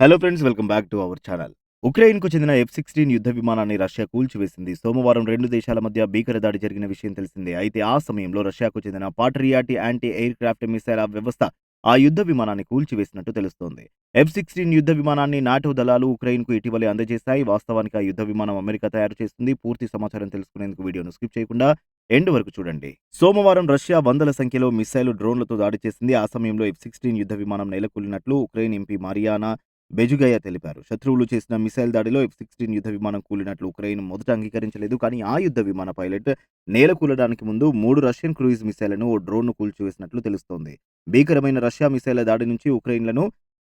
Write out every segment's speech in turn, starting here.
Hello friends welcome back to our channel ఉక్రెయిన్కు చెందిన F sixteen యుద్ధ విమానాన్ని రష్యా కూల్చివేసింది. సోమవారం రెండు దేశాల మధ్య భీకర దాడి జరిగిన విషయం తెలిసిందే. అయితే ఆ సమయంలో రష్యాకు చెందిన patriot anti aircraft missile వ్యవస్థ ఆ యుద్ధ విమానాన్ని కూల్చివేసినట్టు తెలుస్తోంది. ఎఫ్ సిక్స్టీన్ యుద్ధ విమానాన్ని నాటో దళాలు ఉక్రెయిన్కు ఇటీవలే అందజేశాయి. వాస్తవానికి ఆ యుద్ధ విమానం అమెరికా తయారు చేస్తుంది. పూర్తి సమాచారం తెలుసుకునేందుకు వీడియోను స్కిప్ చేయకుండా ఎండ్ వరకు చూడండి. సోమవారం రష్యా వందల సంఖ్యలో మిసైల్ డ్రోన్లతో దాడి చేసింది. ఆ సమయంలో ఎఫ్ సిక్స్టీన్ యుద్ధ విమానం నెలకొల్లినట్లు ఉక్రెయిన్ ఎంపీ మారియానా బెజుగయ తెలిపారు. శత్రువులు చేసిన మిసైల్ దాడిలో ఎఫ్ సిక్స్టీన్ యుద్ధ విమానం కూలినట్లు ఉక్రెయిన్ మొదట అంగీకరించలేదు. కానీ ఆ యుద్ధ విమాన పైలట్ నేల కూలడానికి ముందు మూడు రష్యన్ క్రూయిజ్ మిసైళ్ళను ఓ డ్రోన్ను కూల్చివేసినట్లు తెలుస్తోంది. భీకరమైన రష్యా మిసైల్ దాడి నుంచి ఉక్రెయిన్లను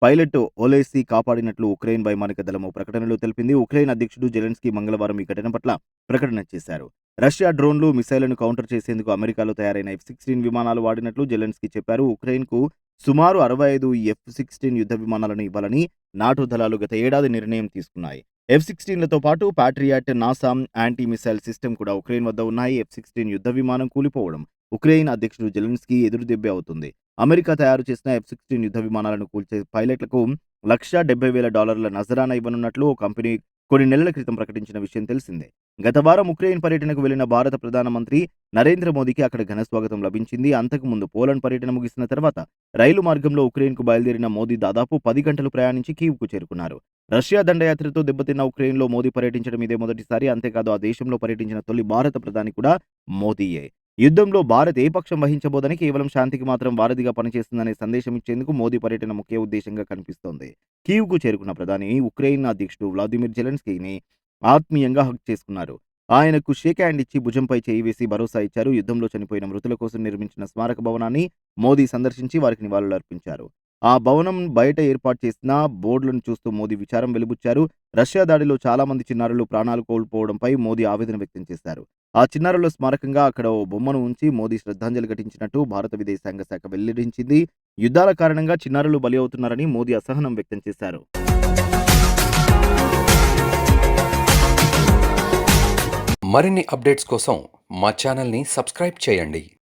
పైలట్ ఓలేసి కాపాడినట్లు ఉక్రెయిన్ వైమానిక దళం ఓ ప్రకటనలో తెలిపింది. ఉక్రెయిన్ అధ్యక్షుడు జెలెన్స్కీ మంగళవారం ఈ ఘటన పట్ల ప్రకటన చేశారు. రష్యా డ్రోన్లు మిసైళ్ళను కౌంటర్ చేసేందుకు అమెరికాలో తయారైన ఎఫ్ సిక్స్టీన్ విమానాలు వాడినట్లు జెలెన్స్కీ చెప్పారు. ఉక్రెయిన్కు సుమారు అరవై ఐదు ఎఫ్ సిక్స్టీన్ యుద్ధ విమానాలను ఇవ్వాలని నాటో దళాలు గత ఏడాది నిర్ణయం తీసుకున్నాయి. ఎఫ్ సిక్స్టీన్లతో పాటు patriot NASAMS anti missile system కూడా ఉక్రెయిన్ వద్ద ఉన్నాయి. ఎఫ్ సిక్స్టీన్ యుద్ధ విమానం కూలిపోవడం ఉక్రెయిన్ అధ్యక్షుడు జెలెన్స్కీ ఎదురుదెబ్బే అవుతుంది. అమెరికా తయారు చేసిన ఎఫ్ సిక్స్టీన్ యుద్ధ విమానాలను కూల్చే పైలట్లకు లక్ష డెబ్బై వేల డాలర్ల నజరానా ఇవ్వనున్నట్లు ఓ కంపెనీ కొన్ని నెలల క్రితం ప్రకటించిన విషయం తెలిసిందే. గత వారం ఉక్రెయిన్ పర్యటనకు వెళ్ళిన భారత ప్రధానమంత్రి నరేంద్ర మోదీకి అక్కడ ఘన స్వాగతం లభించింది. అంతకుముందు పోలాండ్ పర్యటన ముగిసిన తర్వాత రైలు మార్గంలో ఉక్రెయిన్కు బయలుదేరిన మోదీ దాదాపు పది గంటలు ప్రయాణించి కీవ్కు చేరుకున్నారు. రష్యా దండయాత్రతో దెబ్బతిన్న ఉక్రెయిన్లో మోదీ పర్యటించడం ఇదే మొదటిసారి. అంతేకాదు ఆ దేశంలో పర్యటించిన తొలి భారత ప్రధాని కూడా మోదీయే. యుద్ధంలో భారత్ ఏ పక్షం వహించబోదని కేవలం శాంతికి మాత్రం వారధిగా పనిచేస్తుందనే సందేశం ఇచ్చేందుకు మోదీ పర్యటన ముఖ్య ఉద్దేశంగా కనిపిస్తోంది. కీవ్కు చేరుకున్న ప్రధాని ఉక్రెయిన్ అధ్యక్షుడు వ్లాదిమిర్ జెలెన్స్కీని ఆత్మీయంగా హక్ చేసుకున్నారు. ఆయనకు షేక్ హ్యాండ్ ఇచ్చి భుజంపై చేయి వేసి భరోసా ఇచ్చారు. యుద్ధంలో చనిపోయిన మృతుల కోసం నిర్మించిన స్మారక భవనాన్ని మోదీ సందర్శించి వారికి నివాళులర్పించారు. ఆ భవనం బయట ఏర్పాటు చేసిన బోర్డులను చూస్తూ మోదీ విచారం వెలిబుచ్చారు. రష్యా దాడిలో చాలా మంది చిన్నారులు ప్రాణాలు కోల్పోవడంపై మోదీ ఆవేదన వ్యక్తం చేశారు. ఆ చిన్నారుల స్మారకంగా అక్కడ ఓ బొమ్మను ఉంచి మోదీ శ్రద్ధాంజలి ఘటించినట్టు భారత విదేశాంగ శాఖ వెల్లడించింది. యుద్ధాల కారణంగా చిన్నారులు బలి అవుతున్నారని మోదీ అసహనం వ్యక్తం చేశారు. మరిన్ని అప్డేట్స్ కోసం మా ఛానల్ని సబ్స్క్రైబ్ చేయండి.